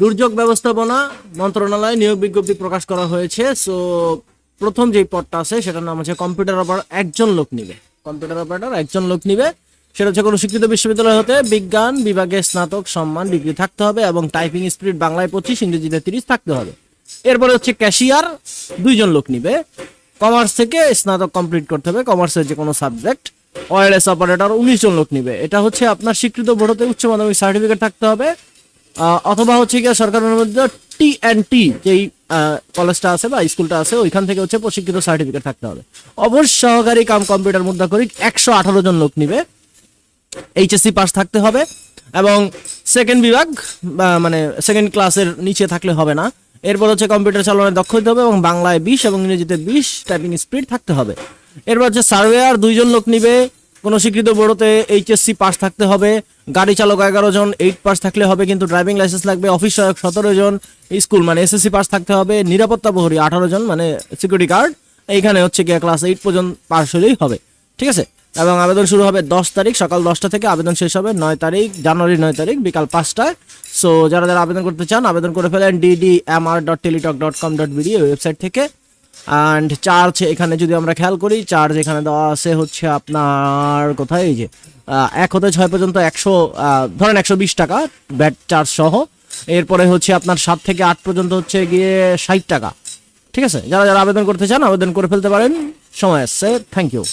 দুর্যোগ ব্যবস্থাপনা মন্ত্রণালয়ে নিয়োগ বিজ্ঞপ্তি প্রকাশ করা হয়েছে। সো প্রথম যে পদটা আছে, সেটার নাম হচ্ছে কম্পিউটার অপারেটর একজন লোক নিবে। কম্পিউটার অপারেটর একজন লোক নিবে। সেটা হচ্ছে কোনো স্বীকৃত বিশ্ববিদ্যালয় হতে বিজ্ঞান বিভাগে স্নাতক, সম্মান, ডিগ্রি থাকতে হবে এবং টাইপিং স্পিড বাংলায় পঁচিশ, ইংরেজিতে তিরিশ থাকতে হবে। এরপরে হচ্ছে ক্যাশিয়ার, দুইজন লোক নিবে। কমার্স থেকে স্নাতক কমপ্লিট করতে হবে, কমার্সের যে কোনো সাবজেক্ট। ওয়ারলেস অপারেটর উনিশ জন লোক নিবে। এটা হচ্ছে আপনার স্বীকৃত বোর্ডতে উচ্চ মাধ্যমিক সার্টিফিকেট থাকতে হবে। অথবা হচ্ছে গিয়ে সরকারের অনুমোদিত টি অ্যান্ড টি যেই কলেজটা আছে বা স্কুলটা আছে, ওইখান থেকে হচ্ছে প্রশিক্ষিত সার্টিফিকেট থাকতে হবে। অবশ্য সহকারী কাম কম্পিউটার মুদ্রা করি, একশো আঠারো জন লোক নিবে। এইচএসসি পাস থাকতে হবে এবং সেকেন্ড বিভাগ, বা মানে সেকেন্ড ক্লাসের নিচে থাকলে হবে না। এরপর হচ্ছে কম্পিউটার চালানোর দক্ষ হতে হবে এবং বাংলায় বিশ এবং ইংরেজিতে বিশ টাইপিং স্পিড থাকতে হবে। এরপর হচ্ছে সার্ভেয়ার দুইজন লোক নিবে। কোনো স্বীকৃত বোর্ডতে এইচএসসি পাস থাকতে হবে, গাড়ি চালক এগারো জন এইট পাস থাকলে হবে কিন্তু ড্রাইভিং লাইসেন্স লাগবে অফিস সহায়ক সতেরো জন স্কুল মানে এসএসসি পাস থাকতে হবে, নিরাপত্তা প্রহরী আঠারো জন মানে সিকিউরিটি গার্ড এইখানে হচ্ছে গিয়ে ক্লাস এইট পর্যন্ত পাস হলেই হবে, ঠিক আছে? এবং আবেদন শুরু হবে দশ তারিখ, সকাল দশটা থেকে আবেদন শেষ হবে নয় তারিখ, জানুয়ারি নয় তারিখ, বিকাল পাঁচটায়। সো যারা যারা আবেদন করতে চান, আবেদন করে ফেলেন DD M R dot Teletalk dot com dot BD website থেকে। অ্যান্ড চার্জ এখানে যদি আমরা খেয়াল করি চার্জ এখানে দেওয়া আছে হচ্ছে আপনার কোথায়? এই যে এক হতে ছয় পর্যন্ত একশো ধরেন একশো বিশ টাকা ব্যাট চার্জ সহ। এরপরে হচ্ছে আপনার সাত থেকে আট পর্যন্ত হচ্ছে গিয়ে ষাট টাকা। ঠিক আছে? যারা যারা আবেদন করতে চান, আবেদন করে ফেলতে পারেন। সময় আসছে। Thank you